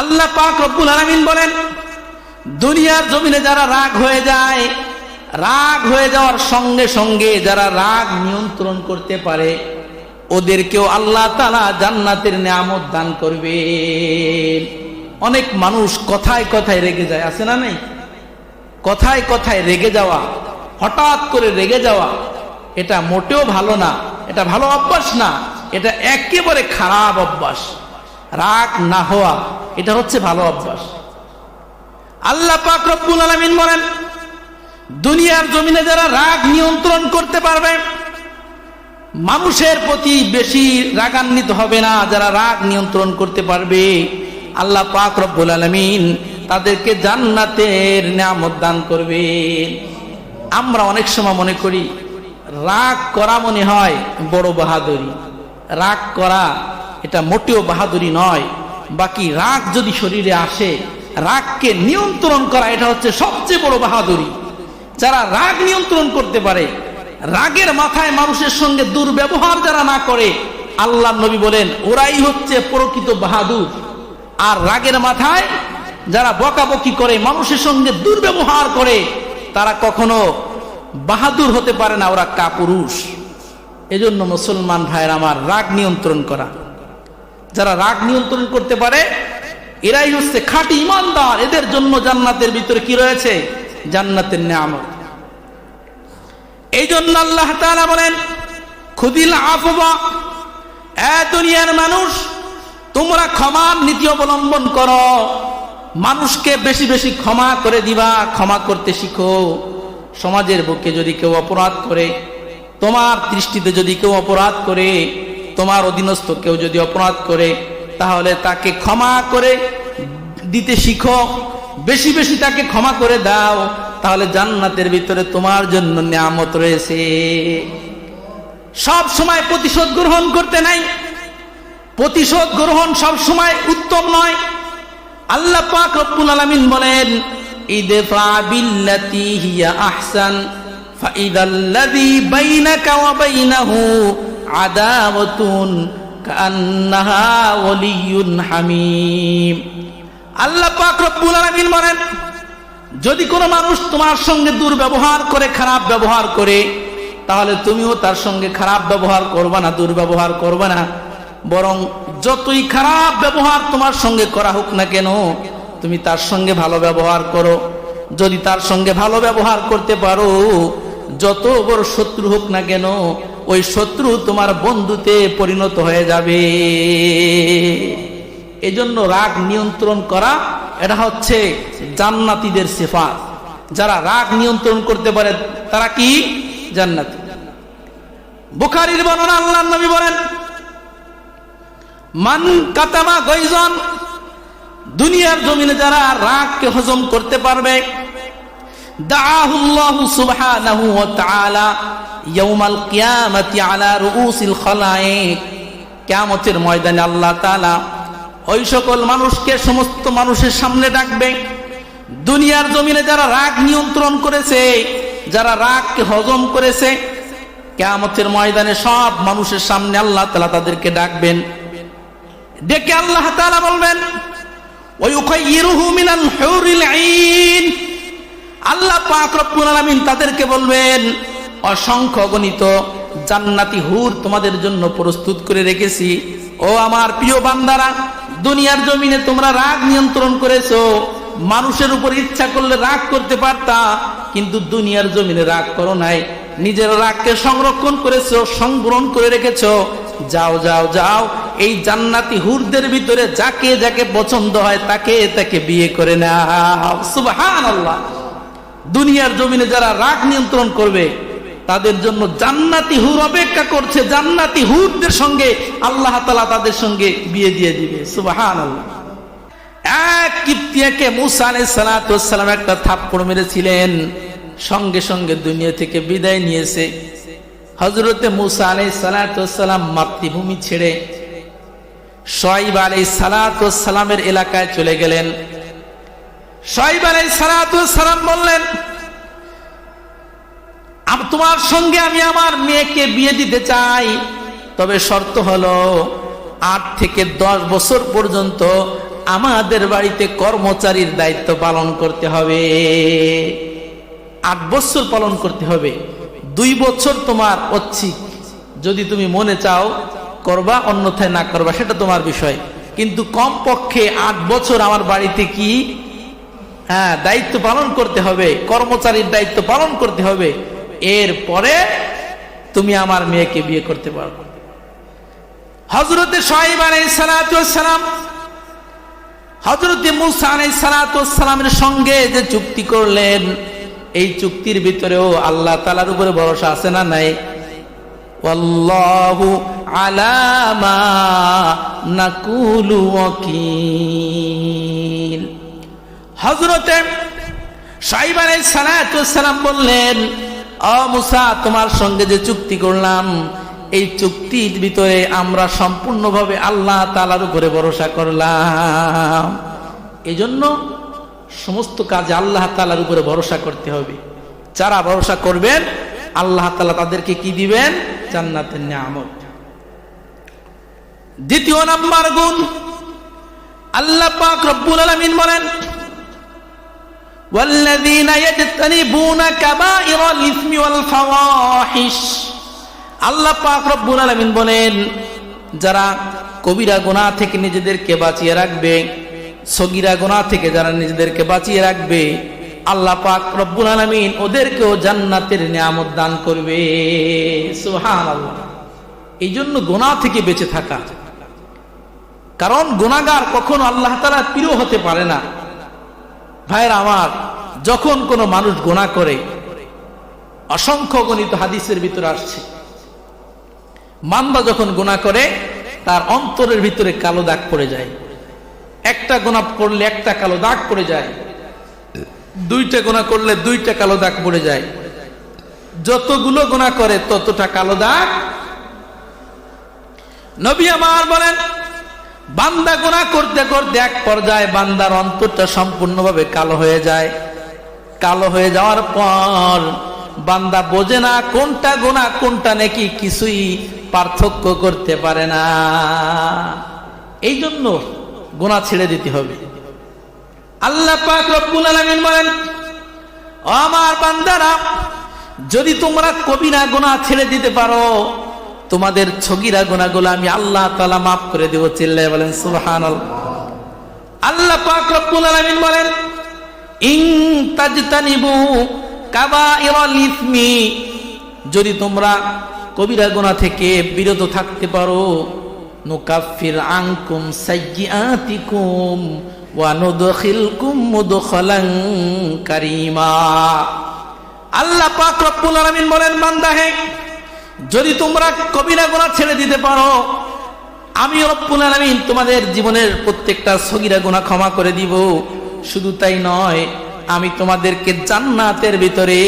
আল্লাহ পাক রব্বুল আলামিন বলেন, দুনিয়ার জমিনে যারা রাগ হয়ে যায়, রাগ হয়ে যাওয়ার সঙ্গে সঙ্গে যারা রাগ নিয়ন্ত্রণ করতে পারে, ওদেরকেও আল্লাহ তালা জান্নাতের নিয়ামত দান করবে। অনেক মানুষ কথায় কথায় রেগে যায়, আছে না নেই? কথায় কথায় রেগে যাওয়া, হঠাৎ করে রেগে যাওয়া, এটা মোটেও ভালো না, এটা ভালো অভ্যাস না, এটা একেবারে খারাপ অভ্যাস। রাগ না হওয়া, এটা হচ্ছে ভালো অভ্যাস। আল্লাহ পাক রব্বুল আলামিন বলেন, দুনিয়ার জমিনে যারা রাগ নিয়ন্ত্রণ করতে পারবে, মানুষের প্রতি বেশি রাগান্বিত হবে না, যারা রাগ নিয়ন্ত্রণ করতে পারবে। আল্লাহ পাক রব্বুল আলামিন তাদেরকে জান্নাতের নিয়ামত দান করবে আমরা অনেক সময় মনে করি, রাগ করা মনে হয় বড় বাহাদুরি। রাগ করা এটা মোটেও বাহাদুরি নয়। বাকি রাগ যদি শরীরে আসে, রাগকে নিয়ন্ত্রণ করা এটা হচ্ছে সবচেয়ে বড় বাহাদুরি। যারা রাগ নিয়ন্ত্রণ করতে পারে, রাগের মাথায় মানুষের সঙ্গে দুর্ব্যবহার যারা না করে, আল্লাহ নবী বলেন, ওরাই হচ্ছে প্রকৃত বাহাদুর। আর রাগের মাথায় যারা বকাবকি করে, মানুষের সঙ্গে দুর্ব্যবহার করে, তারা কখনো বাহাদুর হতে পারে না, ওরা কাপুরুষ। এজন্য মুসলমান ভাইয়ের আমার রাগ নিয়ন্ত্রণ করা। যারা রাগ নিয়ন্ত্রণ করতে পারে, এরাই হচ্ছে খাঁটি ইমানদার। এদের জন্য জান্নাতের ভিতরে কি রয়েছে? জান্নাতের নিয়ামত। এই জন্য আল্লাহ বলেন, খুদিল আফবা এ দুনিয়ার মানুষ, তোমরা ক্ষমার নীতি অবলম্বন করো। মানুষকে বেশি বেশি ক্ষমা করে দিবা, ক্ষমা করতে শিখো। সমাজের বুকে যদি কেউ অপরাধ করে, তোমার দৃষ্টিতে যদি কেউ অপরাধ করে তোমার অধীনস্থ কেউ যদি অপরাধ করে, তাহলে তাকে ক্ষমা করে দিতে শিখো। বেশি বেশি তাকে ক্ষমা করে দাও, তাহলে জান্নাতের ভিতরে তোমার জন্য নিয়ামত রয়েছে। সব সময় প্রতিশোধ গ্রহণ করতে নাই। প্রতিশোধ গ্রহণ সব সময় উত্তম নয়। আল্লাহ পাক রব্বুল আলামিন বলেন, ইদফা বিল্লাতি হিয়া আহসান ফাইদাল্লাযী বাইনাকা ওয়া বাইনাহু আদাওয়াতুন কান্নাহা ওয়ালিয়্যুন হামীম। আল্লাহ পাক রব্বুল আলামিন বলেন, যদি কোনো মানুষ তোমার সঙ্গে দুর্ব্যবহার করে, খারাপ ব্যবহার করে, তাহলে তুমিও তার সঙ্গে খারাপ ব্যবহার করবা না, দুর্ব্যবহার করবা না। বরং যতই খারাপ ব্যবহার তোমার সঙ্গে করা হোক না কেন, তুমি তার সঙ্গে ভালো ব্যবহার করো। যদি তার সঙ্গে ভালো ব্যবহার করতে পারো, যত বড় শত্রু হোক না কেন ওই শত্রু তোমার বন্ধুতে পরিণত হয়ে যাবে। এজন্য রাগ নিয়ন্ত্রণ করা, এটা হচ্ছে জান্নাতীদের সিফাত। যারা রাগ নিয়ন্ত্রণ করতে পারে, তারা কি? জান্নাতি। বুখারীর বর্ণনা আল্লাহ নবী বলেন, মান কাতামা গইজন দুনিয়ার জমিনে যারা রাগকে হজম করতে পারবে দাআহুল্লাহু সুবহানাহু ওয়া তাআলা ইয়াউমাল কিয়ামাতি আলা রুউসিল খালায়েক। কিয়ামতের ময়দানে আল্লাহ তাআলা ওই সকল মানুষকে সমস্ত মানুষের সামনে ডাকবে। দুনিয়ার জমিনে যারা রাগ নিয়ন্ত্রণ করেছে, যারা রাগকে হজম করেছে, কেয়ামতের ময়দানে সব মানুষের সামনে আল্লাহ তালা তাদেরকে ডাকবেন। ডেকে আল্লাহ তালা বলবেন ওই মিনাল হুরিল আইন। আল্লাহ পাক তাদেরকে বলবেন, অসংখ্য গণিত জান্নাতি হুর তোমাদের জন্য প্রস্তুত করে রেখেছি। ও আমার প্রিয় বান্দারা, দুনিয়ার জমিনে তোমরা রাগ নিয়ন্ত্রণ করেছ। মানুষের উপর ইচ্ছা করলে রাগ করতে পারতা, কিন্তু দুনিয়ার জমিনে রাগ করো নাই। নিজের রাগকে সংরক্ষণ করেছ সংগ্রহণ করে রেখেছো। যাও যাও যাও, এই জান্নাতি হুরদের ভিতরে যাকে যাকে পছন্দ হয় তাকে তাকে বিয়ে করে নাও। সুবহানাল্লাহ। দুনিয়ার জমিনে যারা রাগ নিয়ন্ত্রণ করবে, তাদের জন্য জান্নাতি হুর অপেক্ষা করছে, জান্নাতি হুরদের সঙ্গে আল্লাহ তালা তাদের সঙ্গে বিয়ে দিয়ে দিবে। সুবাহান এক কিপ্তিয়াকে মুসা আলাই সালাতাম একটা থাপ্পড় মেরেছিলেন, সঙ্গে সঙ্গে দুনিয়া থেকে বিদায় নিয়েছে। হজরতে মুসা আলাই সালাতাম মাতৃভূমি ছেড়ে শৈব আলাই সালাতামের এলাকায় চলে গেলেন। শৈব আলাই সালাতাম বললেন তোমার সঙ্গে আমি আমার মেয়েকে বিয়ে দিতে চাই। তবে শর্ত হলো, আট থেকে দশ বছর পর্যন্ত আমাদের বাড়িতে কর্মচারীর দায়িত্ব পালন করতে হবে। আট বছর পালন করতে হবে। দুই বছর তোমার ঐচ্ছিক। যদি তুমি মনে চাও, করবা, অন্যথায় না করবা, সেটা তোমার বিষয়। কিন্তু কম পক্ষে আট বছর আমার বাড়িতে কি হ্যাঁ দায়িত্ব পালন করতে হবে, কর্মচারীর দায়িত্ব পালন করতে হবে। এর পরে তুমি আমার মেয়েকে বিয়ে করতে পারো। হজরতে সাহিব আলাই সালাতাম হজরতে মুসা আলাই সালাতামের সঙ্গে যে চুক্তি করলেন, এই চুক্তির ভিতরেও আল্লাহ তালার উপরে ভরসা আছে না নাই? আলামা নাকুলু আলামা হজরতে সাইব সালাম বললেন, অ মুসা, তোমার সঙ্গে যে চুক্তি করলাম, এই চুক্তির ভিতরে আমরা সম্পূর্ণভাবে আল্লাহ তালার উপরে ভরসা করলাম। এই জন্য সমস্ত কাজে আল্লাহ তালার উপরে ভরসা করতে হবে। যারা ভরসা করবেন, আল্লাহ তালা তাদেরকে কি দিবেন? জান্নাতের নিয়ামত। দ্বিতীয় নাম্বার গুণ, আল্লাহ পাক রব্বুল আলামিন বলেন والذين يجتنبون كبائر الإثم والفواحش আল্লাহ পাক রব্বুল আলামিন বলেন যারা কবিরা গুনাহ থেকে নিজেদেরকে বাঁচিয়ে রাখবে সগিরা গুনাহ থেকে যারা নিজেদেরকে বাঁচিয়ে রাখবে আল্লাহ পাক রব্বুল আলামিন ওদেরকেও জান্নাতের নিয়ামত দান করবে সুবহানাল্লাহ এই জন্য গোনা থেকে বেঁচে থাকা কারণ গুনাহগার কখনো আল্লাহ তাআলা প্রিয় হতে পারে না ভাইয়ের আমার, যখন কোনো মানুষ গোনা করে, অসংখ্য গণিত হাদিসের ভিতরে আসছে। মান্দা যখন গোনা করে, তার অন্তরের ভিতরে কালো দাগ পড়ে যায়। একটা গোনা পড়লে একটা কালো দাগ পড়ে যায়। দুইটা গোনা করলে দুইটা কালো দাগ পড়ে যায়। যতগুলো গোনা করে, ততটা কালো দাগ। নবী আমার বলেন বান্দা গোনা করতে করতে এক পর্যায়ে বান্দার অন্তরটা সম্পূর্ণভাবে কালো হয়ে যায়। কালো হয়ে যাওয়ার পর বান্দা বোঝে না কোনটা গোনা কোনটা নাকি, কিছুই পার্থক্য করতে পারে না। এই জন্য গোনা ছেড়ে দিতে হবে। আল্লাহ পাক রব্বুল আলামিন বলেন আমার বান্দারা, যদি তোমরা কবিরা গোনা ছেড়ে দিতে পারো তোমাদের ছগিরা গোনাগুলো আমি আল্লাহ তালা মাফ করে দেব চিল্লায় বলেন সুবহান আল্লাহ পাক রব্বুল আলামিন বলেন, ইন তাজতানিবু কাবাইরাল ইসমি যদি তোমরা কবিরা গোনা থেকে বিরত থাকতে পারো, নুকাফির আনকুম সাইয়্যাতিকুম ওয়া নুদখিলকুম মুদখালান কারীমা। আল্লাহ পাক রব্বুল আলামিন বলেন, বান্দা হে যদি তোমরা কবিরা গোনা ছেড়ে দিতে পারো আমি রব্বুল তোমাদের জীবনের প্রত্যেকটা সগিরা গোনা ক্ষমা করে দিব। শুধু তাই নয়, আমি তোমাদেরকে জান্নাতের ভিতরে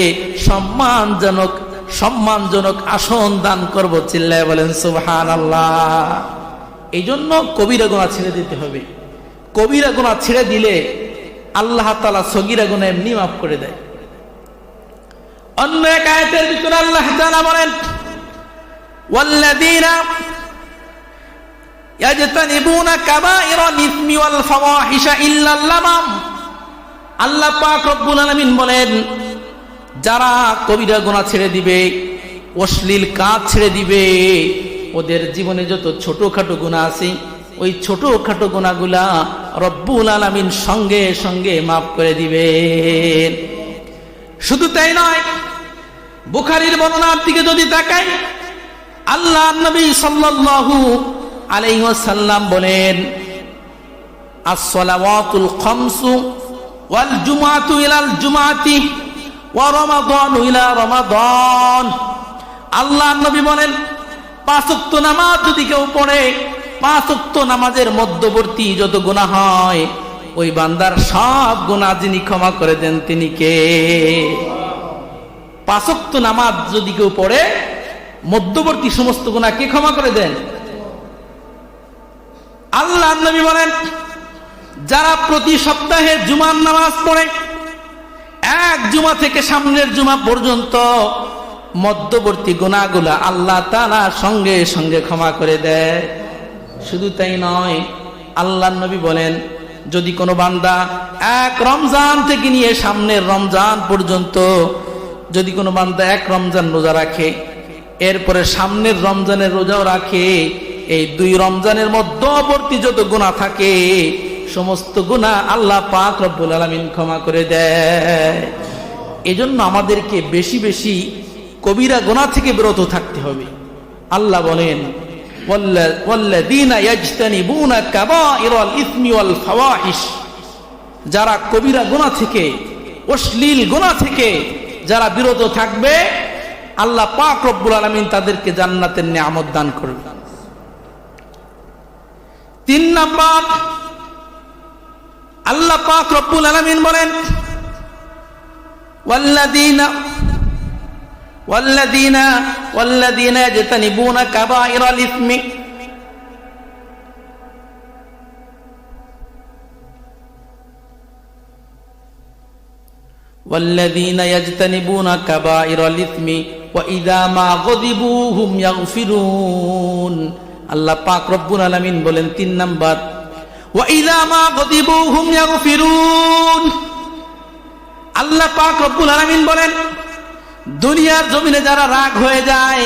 সম্মানজনক সম্মানজনক আসন দান করব, চিল্লায় বলেন সুবহান আল্লাহ এই জন্য কবিরা গোনা ছেড়ে দিতে হবে। কবিরা গোনা ছেড়ে দিলে আল্লাহ তালা সগিরা গোনা এমনি মাফ করে দেয়। অন্য এক আয়তের ভিতরে আল্লাহ বলেন والذين يجتنبون كبائر الإثم والفواحش إلا اللمم আল্লাহ পাক রব্বুল আলামিন বলেন যারা কবিরা গুনাহ ছেড়ে দিবে অশ্লীল কাজ ছেড়ে দিবে ওদের জীবনে যত ছোটখাটো গুনাহ আছে ওই ছোটখাটো গুনাহগুলা রব্বুল আলামিন সঙ্গে সঙ্গে মাফ করে দিবেন শুধু তাই নয় বুখারীর বর্ণনার দিকে যদি তাকাই আল্লাহ নবী সাল্লাল্লাহু আলাইহি ওয়াসাল্লাম বলেন as-salawatul khamsu wal jumu'atu ila al-jumu'ati wa ramadanu ila ramadan আল্লাহ নবী বলেন পাঁচ ওয়াক্ত নামাজ যদি কেউ পড়ে পাঁচ ওয়াক্ত নামাজের মধ্যবর্তী যত গুনাহ হয়, ওই বান্দার সব গুনাহ যিনি ক্ষমা করে দেন তিনি কে? পাঁচ ওয়াক্ত নামাজ যদি কেউ পড়ে মধ্যবর্তী সমস্ত গুণা কে ক্ষমা করে দেন। আল্লাহ নবী বলেন, যারা প্রতি সপ্তাহে জুমার নামাজ পড়ে, এক জুমা থেকে সামনের জুমা পর্যন্ত মধ্যবর্তী গুণাগুলা আল্লাহ তালা সঙ্গে সঙ্গে ক্ষমা করে দেয়। শুধু তাই নয় আল্লাহ নবী বলেন, যদি কোনো বান্দা এক রমজান থেকে নিয়ে সামনের রমজান পর্যন্ত যদি কোনো বান্দা এক রমজান রোজা রাখে এরপরে সামনের রমজানের রোজাও রাখে, এই দুই রমজানের মধ্যবর্তী যত গুণা থাকে, সমস্ত গুণা আল্লাহ পাক রব্বুল আলমিন ক্ষমা করে দেয়। এজন্য আমাদেরকে বেশি বেশি কবিরা গোনা থেকে বিরত থাকতে হবে। আল্লাহ বলেন যারা কবিরা গোনা থেকে, অশ্লীল গোনা থেকে যারা বিরত থাকবে আল্লাহ পাক রব্বুল আলামিন তাদেরকে জান্নাতের নিয়ামত দান করবে তিন নাম্বার আল্লাহ পাক রব্বুল আলামিন বলেন والذين والذين والذين يجتنبون كبائر الإثم والذين يجتنبون كبائر الإثم وإذا ما غضبوا هم يغفرون আল্লাহ পাক রব্বুল আলামিন বলেন তিন নাম্বার وإذا ما غضبوا هم يغفرون আল্লাহ পাক রব্বুল আলামিন বলেন দুনিয়ার জমিনে যারা রাগ হয়ে যায়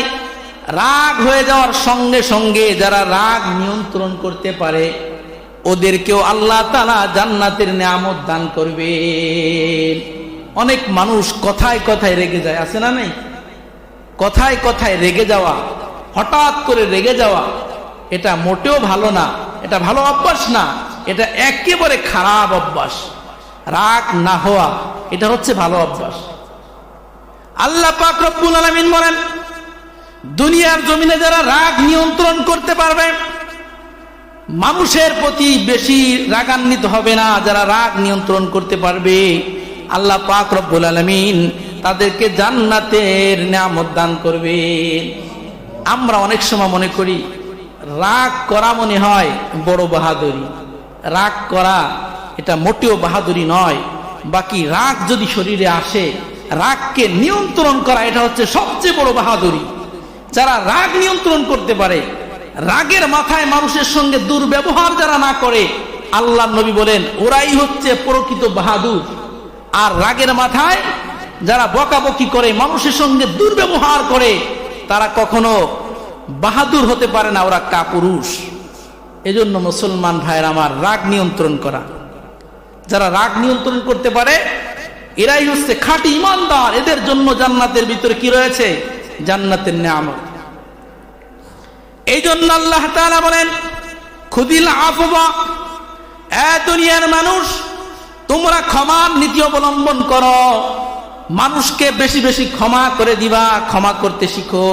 রাগ হয়ে যাওয়ার সঙ্গে সঙ্গে যারা রাগ নিয়ন্ত্রণ করতে পারে ওদেরকেও আল্লাহ তালা জান্নাতের নিয়ামত দান করবে অনেক মানুষ কথায় কথায় রেগে যায়, আছে না নাই? কথায় কথায় রেগে যাওয়া, হঠাৎ করে রেগে যাওয়া, এটা মোটেও ভালো না, এটা ভালো অভ্যাস না, এটা একেবারে খারাপ অভ্যাস। রাগ না হওয়া, এটা হচ্ছে ভালো অভ্যাস। আল্লাহ পাক রব্বুল আলামিন বলেন, দুনিয়ার জমিনে যারা রাগ নিয়ন্ত্রণ করতে পারবে, মানুষের প্রতি বেশি রাগান্বিত হবে না, যারা রাগ নিয়ন্ত্রণ করতে পারবে। আল্লাহ পাক রব্বুল আলামিন তাদেরকে জান্নাতের নিয়ামত দান করবে আমরা অনেক সময় মনে করি, রাগ করা মনে হয় বড় বাহাদুরি। রাগ করা এটা মোটেও বাহাদুরি নয়। বাকি রাগ যদি শরীরে আসে, রাগকে নিয়ন্ত্রণ করা এটা হচ্ছে সবচেয়ে বড় বাহাদুরি। যারা রাগ নিয়ন্ত্রণ করতে পারে, রাগের মাথায় মানুষের সঙ্গে দুর্ব্যবহার যারা না করে আল্লাহ নবী বলেন, ওরাই হচ্ছে প্রকৃত বাহাদুর। আর রাগের মাথায় যারা বকাবকি করে, মানুষের সঙ্গে দুর্ব্যবহার করে, তারা কখনো বাহাদুর হতে পারে না, ওরা কাপুরুষ। এজন্য মুসলমান ভাইয়ের আমার রাগ নিয়ন্ত্রণ করা। যারা রাগ নিয়ন্ত্রণ করতে পারে, এরাই হচ্ছে খাঁটি ইমানদার। এদের জন্য জান্নাতের ভিতরে কি রয়েছে? জান্নাতের নিয়ামত। এই জন্য আল্লাহ বলেন, খুদিল আফবা এ দুনিয়ার মানুষ তোমরা ক্ষমার নীতি অবলম্বন করো। মানুষকে বেশি বেশি ক্ষমা করে দিবা, ক্ষমা করতে শিখো।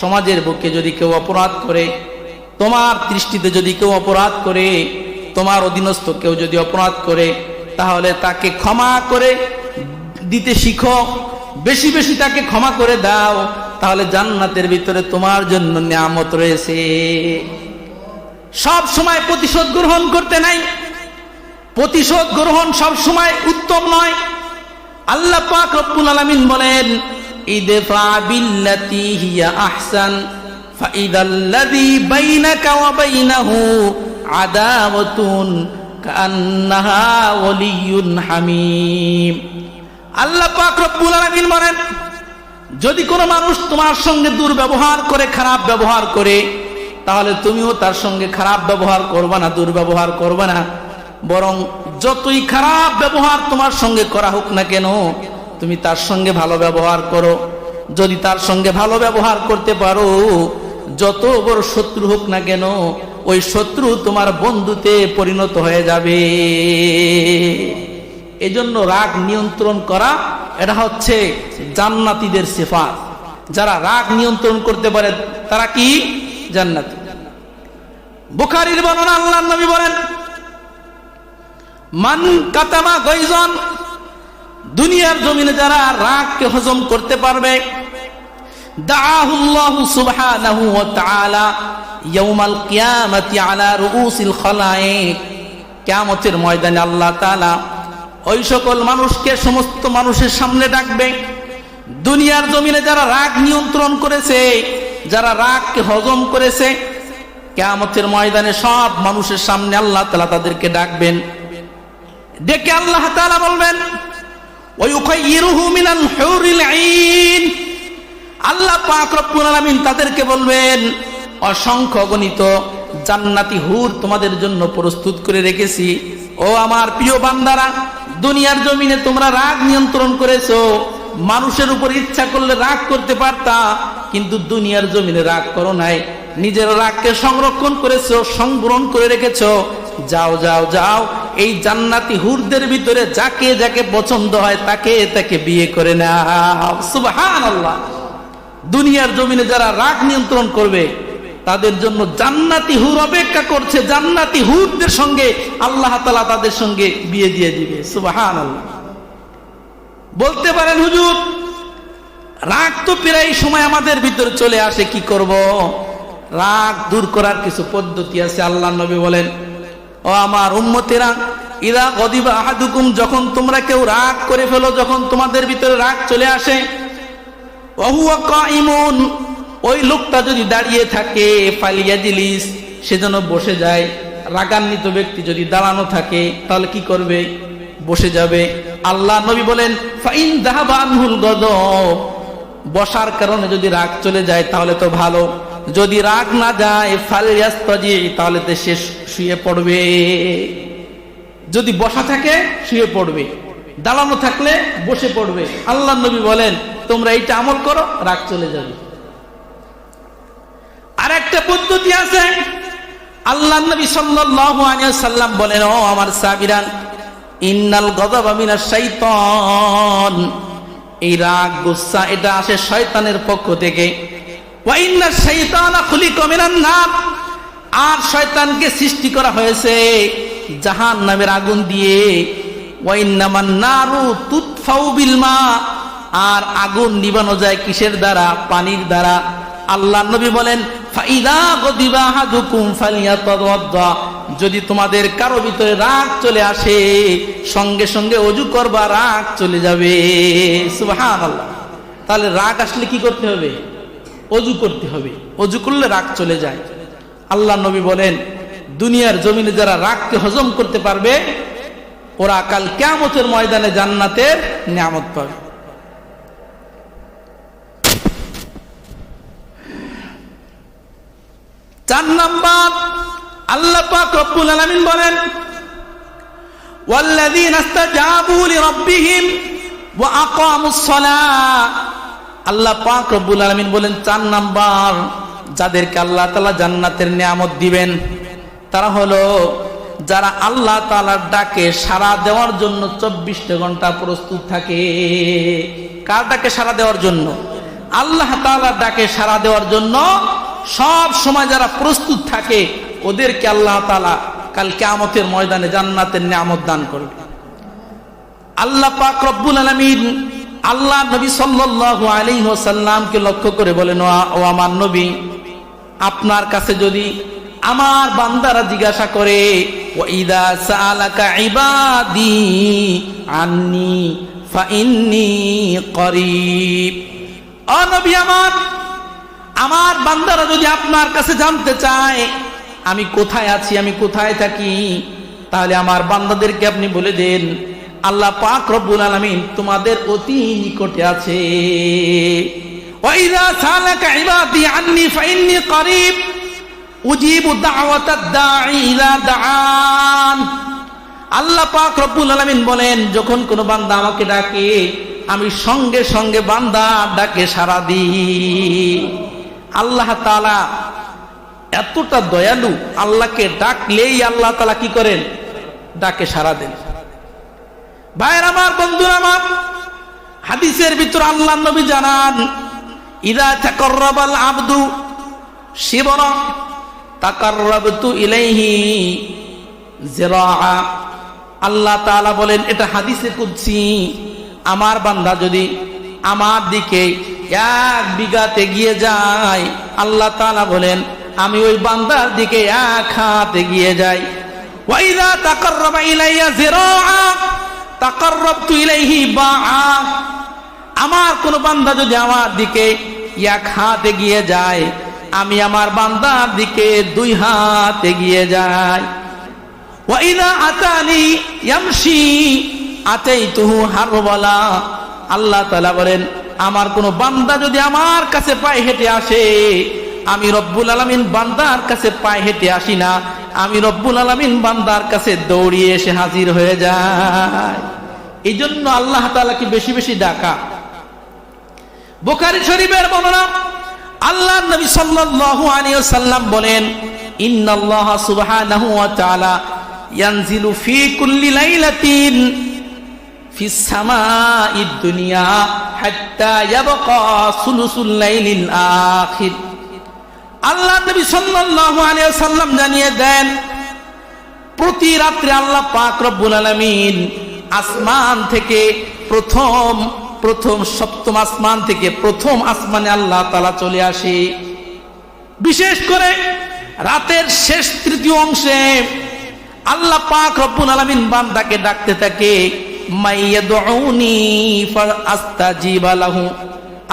সমাজের বুকে যদি কেউ অপরাধ করে, তোমার দৃষ্টিতে যদি কেউ অপরাধ করে, তোমার অধীনস্থ কেউ যদি অপরাধ করে, তাহলে তাকে ক্ষমা করে দিতে শিখো। বেশি বেশি তাকে ক্ষমা করে দাও, তাহলে জান্নাতের ভিতরে তোমার জন্য নিয়ামত রয়েছে। সব সময় প্রতিশোধ গ্রহণ করতে নাই প্রতিশোধ গ্রহণ সব সময় উত্তম নয়। আল্লাহ পাক রব্বুল আলামিন বলেন ইদফা বিল্লাতি হিয়া আহসান, ফাইদাল্লাযী বাইনাকা ওয়া বাইনাহু আদাওয়াতুন কান্নাহা ওয়ালিয়্যুন হামীম। আল্লাহ পাক রব্বুল আলামিন বলেন, যদি কোনো মানুষ তোমার সঙ্গে দুর্ব্যবহার করে, খারাপ ব্যবহার করে, তাহলে তুমিও তার সঙ্গে খারাপ ব্যবহার করবা না, দুর্ব্যবহার করবা না। বরং যতই খারাপ ব্যবহার তোমার সঙ্গে করা হোক না কেন, তুমি তার সঙ্গে ভালো ব্যবহার করো। যদি তার সঙ্গে ভালো ব্যবহার করতে পারো, যত বড় শত্রু হোক না কেন, ওই শত্রু তোমার বন্ধুতে পরিণত হয়ে যাবে। এজন্য রাগ নিয়ন্ত্রণ করা, এটা হচ্ছে জান্নাতীদের সিফাত। যারা রাগ নিয়ন্ত্রণ করতে পারে, তারা কি? জান্নাতি। বুখারির বর্ণনা আল্লাহ নবী বলেন মান কাতামা দুনিয়ার জমিনে যারা রাগকে হজম করতে পারবে কিয়ামাতি আলা ময়দানে আল্লাহ ওই সকল মানুষকে, সমস্ত মানুষের সামনে ডাকবে। দুনিয়ার জমিনে যারা রাগ নিয়ন্ত্রণ করেছে, যারা রাগকে হজম করেছে, কেয়ামতের ময়দানে সব মানুষের সামনে আল্লাহ তালা তাদেরকে ডাকবেন। ডেকে আল্লাহ তালা বলবেন আল্লাহ পাক রব্বুল আলামিন তাদেরকে বলবেন, অসংখ্য গণিত জান্নাতি হুর তোমাদের জন্য প্রস্তুত করে রেখেছি। ও আমার প্রিয় বান্দারা, দুনিয়ার জমিনে তোমরা রাগ নিয়ন্ত্রণ করেছ। মানুষের উপর ইচ্ছা করলে রাগ করতে পারতা, কিন্তু দুনিয়ার জমিনে রাগ করো নাই। নিজের রাগকে সংরক্ষণ করেছ, সংবরণ করে রেখেছো। যাও যাও যাও এই জান্নাতি হুরদের ভিতরে যাকে যাকে পছন্দ হয় তাকে তাকে বিয়ে করে নাও। সুবহানাল্লাহ। দুনিয়ার জমিনে যারা রাগ নিয়ন্ত্রণ করবে, তাদের জন্য জান্নাতি হুর অপেক্ষা করছে। জান্নাতি হুরদের সঙ্গে আল্লাহ তালা তাদের সঙ্গে বিয়ে দিয়ে দিবে। সুবাহান বলতে পারেন, হুজুর, রাগ তো প্রায় সময় আমাদের ভিতরে চলে আসে, কি করব? রাগ দূর করার কিছু পদ্ধতি আছে, আল্লাহ নবী বলেন ও আমার উম্মতেরা ইরা গদিবা আহাদুকুম যখন তোমরা কেউ রাগ করে ফেলো, যখন তোমাদের ভিতরে রাগ চলে আসে ওই লোকটা যদি দাঁড়িয়ে থাকে পালিয়া জিলিস সে যেন বসে যায়। রাগান্বিত ব্যক্তি যদি দাঁড়ানো থাকে, তাহলে কি করবে? বসে যাবে। আল্লাহ নবী বলেন, ফাইন দাহাবানহুল গদ বসার কারণে যদি রাগ চলে যায়, তাহলে তো ভালো। যদি রাগ না যায় ফালিয়াস্তাজি তাহলে তো সে শুয়ে পড়বে। যদি বসা থাকে, শুয়ে পড়বে। দাঁড়ানো থাকলে, বসে পড়বে। আল্লাহ নবী বলেন, তোমরা এইটা আমল করো, রাগ চলে যাবে। আর একটা পদ্ধতি আছে। আল্লাহ নবী সাল্লাম বলেন, ও আমার সাবিরান ইন্নাল গদাবা মিনাশ শাইতান। এই রাগ, গুসা, এটা আসে শয়তানের পক্ষ থেকে। আর শয়তানকে সৃষ্টি করা হয়েছে জাহান নামের আগুন দিয়ে। আর আগুন নিবানো যায় কিসের দ্বারা? পানির দ্বারা। আল্লাহ নবী বলেন যদি তোমাদের কারও ভিতরে রাগ চলে আসে, সঙ্গে সঙ্গে অজু করবা, রাগ চলে যাবে। সুবহানাল্লাহ। তাহলে রাগ আসলে কি করতে হবে? অজু করতে হবে অজু করলে রাগ চলে যায় আল্লাহ নবী বলেন দুনিয়ার জমিনে যারা রাগকে হজম করতে পারবে ওরা কাল কেমতের ময়দানে জান্নাতের নিয়ামত পাবে চার নাম্বার আল্লাহ পাক রব্বুল আলামিন বলেন والذين استجابوا لربهم واقاموا الصلاه আল্লাহ পাক রব্বুল আলামিন বলেন চার নাম্বার, যাদেরকে আল্লাহ তাআলা জান্নাতের নিয়ামত দিবেন, তারা হলো যারা আল্লাহ তাআলার ডাকে সাড়া দেওয়ার জন্য চব্বিশটা ঘণ্টা প্রস্তুত থাকে। কার ডাকে সাড়া দেওয়ার জন্য? আল্লাহ তাআলার ডাকে সাড়া দেওয়ার জন্য সব সময় যারা প্রস্তুত থাকে, ওদেরকে আল্লাহ তাআলা কাল কিয়ামতের ময়দানে জান্নাতের নিয়ামত দান করবে। আল্লাহ পাক রব্বুল আলামিন আল্লাহ নবী সাল্লাল্লাহু আলাইহি ওয়াসাল্লামকে লক্ষ্য করে বলেন ও আমার নবী, আপনার কাছে যদি আমার বান্দারা জিজ্ঞাসা করে ওয়াইদা সালাকা ইবাদি আন্নি ফাইন্নি করিব। ও নবী আমার আমার বান্দারা যদি আপনার কাছে জানতে চায়, আমি কোথায় আছি, আমি কোথায় থাকি? তাহলে আমার বান্দাদেরকে আপনি বলে দেন আল্লাহ পাক রব্বুল আলামিন তোমাদের অতি নিকটে আছে। আল্লাহ পাক রব্বুল আলামিন বলেন, যখন কোন বান্দা আমাকে ডাকে, আমি সঙ্গে সঙ্গে বান্দা ডাকে সাড়া দিই। আল্লাহ তাআলা এতটা দয়ালু, আল্লাহকে ডাকলেই আল্লাহ তাআলা কি করেন? ডাকে সাড়া দেন। ভাইয়ের আমার, বন্ধুরা আমার, হাদিসের ভিতর আল্লাহ নবী জানান, ইদা তাকাররাবাল আবদু শিবরা তাকাররাবতু ইলাইহি জিরাআ আল্লাহ তাআলা বলেন, এটা হাদিসে কুদসি, আমার বান্দা যদি আমার দিকে এক বিঘাতে গিয়ে যায় আল্লাহ তাআলা বলেন, আমি ওই বান্দার দিকে এক হাত এগিয়ে যাই ওয়াইদা তাকাররাবা ইলাইয়া জিরাআ বাআ। আমার কোন বান্দা যদি আমার দিকে এক হাত এগিয়ে যায়, আমি আমার বান্দার দিকে দুই হাত এগিয়ে যাই। আতানি ইয়ামশি, আতাইতুহু হারওয়ালা আল্লাহ তাআলা বলেন, আমার কোন বান্দা যদি আমার কাছে পায়ে হেঁটে আসে আমি রব্বুল আলামিন বান্দার কাছে পায়ে হেঁটে আসি না। আমি রব্বুল আলামিন বান্দার কাছে দৌড়িয়ে এসে হাজির হয়ে যায় এই জন্য আল্লাহ তাআলাকে বেশি বেশি ডাকা। বুখারী শরীফের বর্ণনা আল্লাহ নবী সাল্লাল্লাহু আলাইহি ওয়াসাল্লাম বলেন, ইন্নাল্লাহ সুবহানাহু ওয়া তাআলা ইয়ানজিলু ফি কুল্লি লাইলাতিন ফিস সামাইদ দুনিয়া হাত্তা ইয়াবকা সুলুসুল লাইলিল আখির। আল্লাহ নবী সাল্লাল্লাহু আলাইহি ওয়াসাল্লাম জানিয়ে দেন, প্রতি রাত্রে আল্লাহ পাক রব্বুল আলামিন আসমান থেকে প্রথম প্রথম সপ্তম আসমান থেকে প্রথম আসমানে আল্লাহ তালা চলে আসে। বিশেষ করে রাতের শেষ তৃতীয় অংশে আল্লাহ পাক রব্বুল আলামিন বান্দাকে ডাকতে থাকে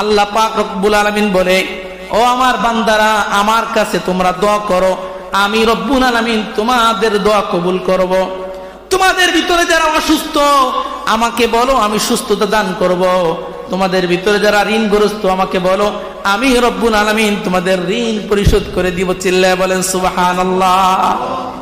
আল্লাহ পাক রব্বুল আলামিন বলে ও আমার বান্দারা, আমার কাছে তোমরা দোয়া করো। আমি রব্বুল আলামিন তোমাদের দোয়া কবুল করব। তোমাদের ভিতরে যারা অসুস্থ, আমাকে বলো, আমি সুস্থতা দান করব। তোমাদের ভিতরে যারা ঋণগ্রস্ত, আমাকে বলো, আমি রব্বুল আলামিন তোমাদের ঋণ পরিশোধ করে দিব। চিল্লায় বলেন, সুবহানাল্লাহ।